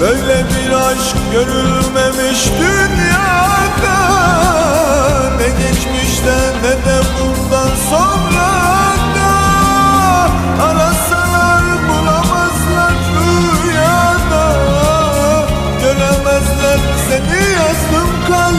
Böyle bir aşk görülmemiş dünyada. Ne geçmişte ne de bundan sonra da Arasalar bulamazlar rüyada. Göremezler seni yazdım kalbimde